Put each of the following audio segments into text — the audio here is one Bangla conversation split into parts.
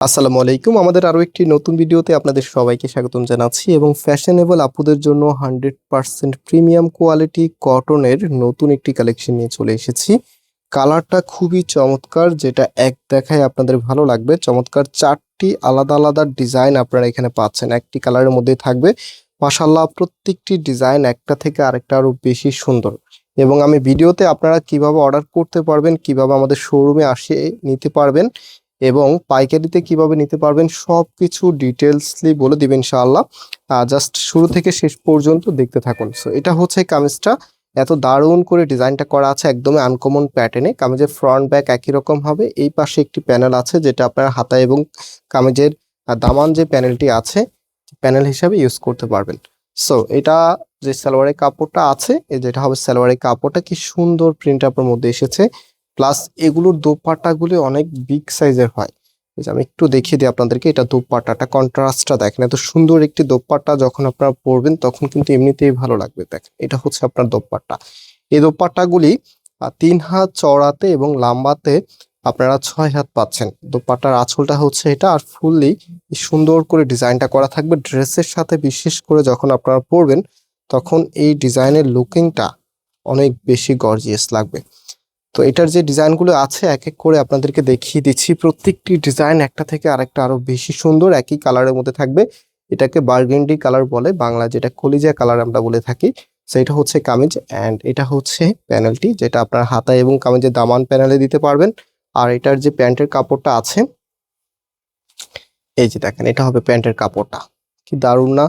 আসসালামু আলাইকুম। আমাদের আরও একটি নতুন ভিডিওতে আপনাদের সবাইকে স্বাগতম জানাচ্ছি এবং ফ্যাশনেবল আপুদের জন্য হান্ড্রেড পার্সেন্ট প্রিমিয়াম কোয়ালিটি কটনের নতুন একটি কালেকশন নিয়ে চলে এসেছি। কালারটা খুবই চমৎকার, যেটা এক দেখায় আপনাদের ভালো লাগবে। চমৎকার চারটি আলাদা আলাদা ডিজাইন আপনারা এখানে পাচ্ছেন। একটি কালারের মধ্যে থাকবে। মাসাল্লাহ প্রত্যেকটি ডিজাইন একটা থেকে আরেকটা আরও বেশি সুন্দর। এবং আমি ভিডিওতে আপনারা কীভাবে অর্ডার করতে পারবেন, কীভাবে আমাদের শোরুমে আসে নিতে পারবেন এবং পাইকারিতে কীভাবে নিতে পারবেন সবকিছু ডিটেলসলি বলে দিবেন ইনশাআল্লাহ। জাস্ট শুরু থেকে শেষ পর্যন্ত দেখতে থাকুন। সো এটা হচ্ছে কামিজটা। এত দারুণ করে ডিজাইনটা করা আছে, একদমই আনকমন প্যাটার্নে কামিজের ফ্রন্ট ব্যাক একই রকম হবে। এই পাশে একটি প্যানেল আছে, যেটা আপনার হাতা এবং কামিজের দামান যে প্যানেলটি আছে প্যানেল হিসাবে ইউজ করতে পারবেন। সো এটা যে সালোয়ারের কাপড়টা আছে যেটা হবে সালোয়ারের কাপড়টা, কি সুন্দর প্রিন্ট আপনার মধ্যে এসেছে। প্লাস এগুলোর দোপাট্টাগুলি অনেক বিগ সাইজের হয়। আমি একটু দেখিয়ে দিই আপনাদেরকে, এটা দোপাট্টাটা কন্ট্রাস্টটা দেখেন, এত সুন্দর একটি দোপাট্টা যখন আপনারা পরবেন, তখন কিন্তু এমনিতেই ভালো লাগবে। দেখেন, এটা হচ্ছে আপনার দোপাট্টা। এই দোপাট্টাগুলি তিন হাত চওড়াতে এবং লম্বাতে আপনারা ছয় হাত পাচ্ছেন। দোপাট্টার আঁচলটা হচ্ছে এটা, আর ফুললি সুন্দর করে ডিজাইনটা করা থাকবে। ড্রেসের সাথে বিশেষ করে যখন আপনারা পরবেন, তখন এই ডিজাইনের লুকিংটা অনেক বেশি গর্জিয়াস লাগবে। তো এটার যে ডিজাইনগুলো আছে এক এক করে আপনাদেরকে দেখিয়ে দিচ্ছি। প্রত্যেকটি ডিজাইন একটা থেকে আরেকটা আরও বেশি সুন্দর, একই কালারের মধ্যে থাকবে। এটাকে বার্গেন্ডি কালার বলে, বাংলা যেটা কলিজা কালার আমরা বলে থাকি, সেটা হচ্ছে কামিজ অ্যান্ড এটা হচ্ছে প্যানেলটি, যেটা আপনার হাতা এবং কামিজের দামান প্যানেলে দিতে পারবেন। আর এটার যে প্যান্টের কাপড়টা আছে, এই যে দেখেন, এটা হবে প্যান্টের কাপড়টা। কি দারুণ না?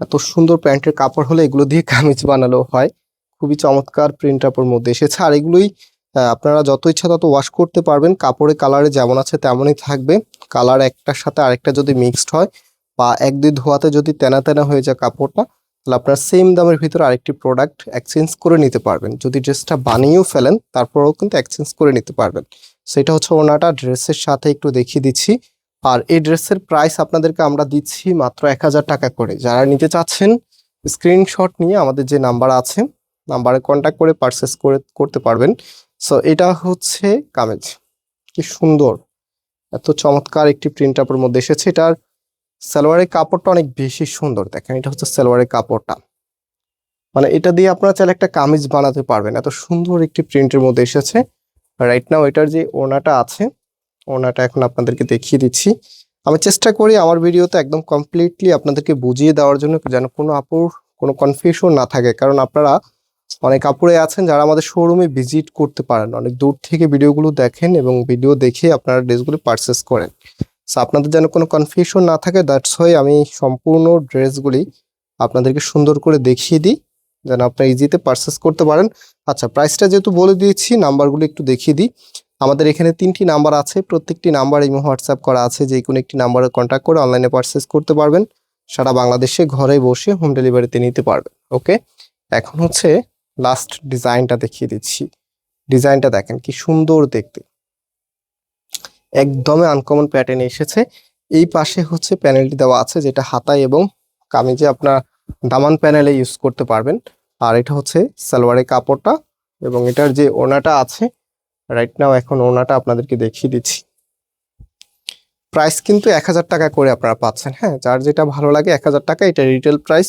এত সুন্দর প্যান্টের কাপড় হলে এগুলো দিয়ে কামিজ বানালেও হয়। খুবই চমৎকার প্রিন্ট আপের মধ্যে এসেছে। আর এগুলোই আপনারা যত ইচ্ছা তত ওয়াশ করতে পারবেন। কাপড়ের কালারে যেমন আছে তেমনই থাকবে। কালার একটার সাথে আরেকটা যদি মিক্সড হয় বা এক দুই ধোয়াতে যদি তেনা তেনা হয়ে যায় কাপড়টা, তাহলে আপনার সেম দামের ভিতরে আরেকটি প্রোডাক্ট এক্সচেঞ্জ করে নিতে পারবেন। যদি ড্রেসটা বানিয়েও ফেলেন, তারপরেও কিন্তু এক্সচেঞ্জ করে নিতে পারবেন। সেটা হচ্ছে ওনাটা ড্রেসের সাথে একটু দেখিয়ে দিচ্ছি। আর এই ড্রেসের প্রাইস আপনাদেরকে আমরা দিচ্ছি মাত্র এক হাজার টাকা করে। যারা নিতে চাচ্ছেন স্ক্রিনশট নিয়ে আমাদের যে নাম্বার আছে নাম্বারে কন্ট্যাক্ট করে পারচেস করে, করতে পারবেন। সো এটা হচ্ছে কামেজ কি সুন্দর। এত চমৎকার একটি প্রিন্ট আপের মধ্যে এসেছে। এটার সালোয়ারের কাপড়টা অনেক বেশি সুন্দর। দেখেন, এটা হচ্ছে সালোয়ারের কাপড়টা। মানে এটা দিয়ে আপনারা চাইলে একটা কামিজ বানাতে পারবেন। এত সুন্দর একটি প্রিন্টের মধ্যে এসেছে। রাইট নাও এটার যে ওনাটা আছে ওনাটা এখন আপনাদেরকে দেখিয়ে দিচ্ছি। আমি চেষ্টা করি আমার ভিডিওতে একদম কমপ্লিটলি আপনাদেরকে বুঝিয়ে দেওয়ার জন্য, যেন কোনো আপুর কোনো কনফিউশন না থাকে। কারণ আপনারা অনেক আপুরে আছেন যারা আমাদের শোরুমে ভিজিট করতে পারেন। অনেক দূর থেকে ভিডিওগুলো দেখেন এবং ভিডিও দেখে আপনারা ড্রেসগুলো পারচেস করেন। সো আপনাদের যেন কোনো কনফিউশন না থাকে দ্যাটস হয় আমি সম্পূর্ণ ড্রেসগুলি আপনাদেরকে সুন্দর করে দেখিয়ে দিই, যেন আপনারা ইজিতে পারচেস করতে পারেন। আচ্ছা প্রাইসটা যেহেতু বলে দিয়েছি নাম্বারগুলো একটু দেখিয়ে দিই। আমাদের এখানে তিনটি নাম্বার আছে, প্রত্যেকটি নাম্বার এই হোয়াটসঅ্যাপ করা আছে, যে কোনো একটি নাম্বারে কন্ট্যাক্ট করে অনলাইনে পারচেস করতে পারবেন। সারা বাংলাদেশে ঘরে বসে হোম ডেলিভারিতে নিতে পারবেন ওকে এখন হচ্ছে লাস্ট ডিজাইনটা দেখিয়ে দিচ্ছি। ডিজাইনটা দেখেন কি সুন্দর দেখতে। একদমই আনকমন প্যাটার্নে এসেছে। এই পাশে হচ্ছে প্যানেলটি দেওয়া আছে যেটা হাতায় এবং কামিজে আপনার দামান প্যানেলে ইউজ করতে পারবেন। আর এটা হচ্ছে সালোয়ারের কাপড়টা এবং এটার যে ওনাটা আছে রাইট নাও এখন ওনাটা আপনাদেরকে দেখিয়ে দিচ্ছি। প্রাইস কিন্তু এক হাজার টাকা করে আপনারা পাচ্ছেন। হ্যাঁ যার যেটা ভালো লাগে এক হাজার টাকা, এটা রিটেল প্রাইস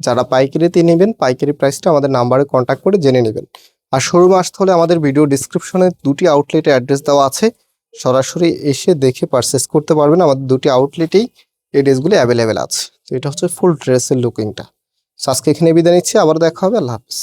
যারা পাইকারিতে নেবেন, পাইকারি প্রাইসটা আমাদের নাম্বারে কন্ট্যাক্ট করে জেনে নেবেন। আর শোরুম আসতে হলে আমাদের ভিডিও ডিসক্রিপশনে দুটি আউটলেটের অ্যাড্রেস দেওয়া আছে। সরাসরি এসে দেখে পারচেস করতে পারবেন। আমাদের দুটি আউটলেটেই এই ড্রেসগুলি অ্যাভেলেবেল আছে। তো এটা হচ্ছে ফুল ড্রেসের লুকিংটা সাজকে এখানে বিদায় নিচ্ছি। আবার দেখা হবে। আল্লাহ হাফিজ।